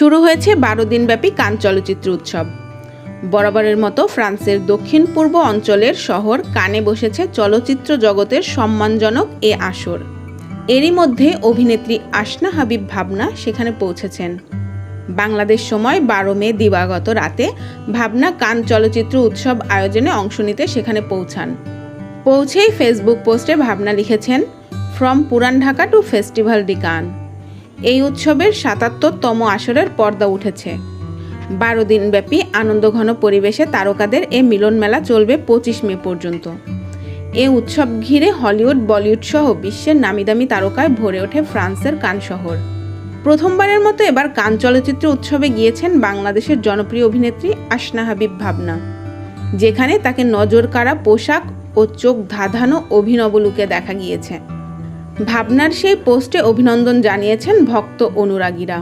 শুরু হয়েছে বারো দিনব্যাপী কান চলচ্চিত্র উৎসব। বরাবরের মতো ফ্রান্সের দক্ষিণ পূর্ব অঞ্চলের শহর কানে বসেছে চলচ্চিত্র জগতের সম্মানজনক এ আসর। এরই মধ্যে অভিনেত্রী আসনা হাবিব ভাবনা সেখানে পৌঁছেছেন। বাংলাদেশ সময় বারো মে দিবাগত রাতে ভাবনা কান চলচ্চিত্র উৎসব আয়োজনে অংশ নিতে সেখানে পৌঁছান। পৌঁছেই ফেসবুক পোস্টে ভাবনা লিখেছেন, ফ্রম পুরান ঢাকা টু ফেস্টিভ্যাল ডি কান। এই উৎসবের সাতাত্তরতম আসরের পর্দা উঠেছে। বারো দিনব্যাপী আনন্দঘন পরিবেশে তারকাদের এ মিলন মেলা চলবে পঁচিশ মে পর্যন্ত। এ উৎসব ঘিরে হলিউড, বলিউড সহ বিশ্বের নামিদামি তারকায় ভরে ওঠে ফ্রান্সের কান শহর। প্রথমবারের মতো এবার কান চলচ্চিত্র উৎসবে গিয়েছেন বাংলাদেশের জনপ্রিয় অভিনেত্রী আসনা হাবিব ভাবনা, যেখানে তাকে নজর কাড়া পোশাক ও চোখ ধাঁধানো অভিনব লুকে দেখা গিয়েছে। ভাবনার সেই পোস্টে অভিনন্দন জানিয়েছেন ভক্ত অনুরাগীরা।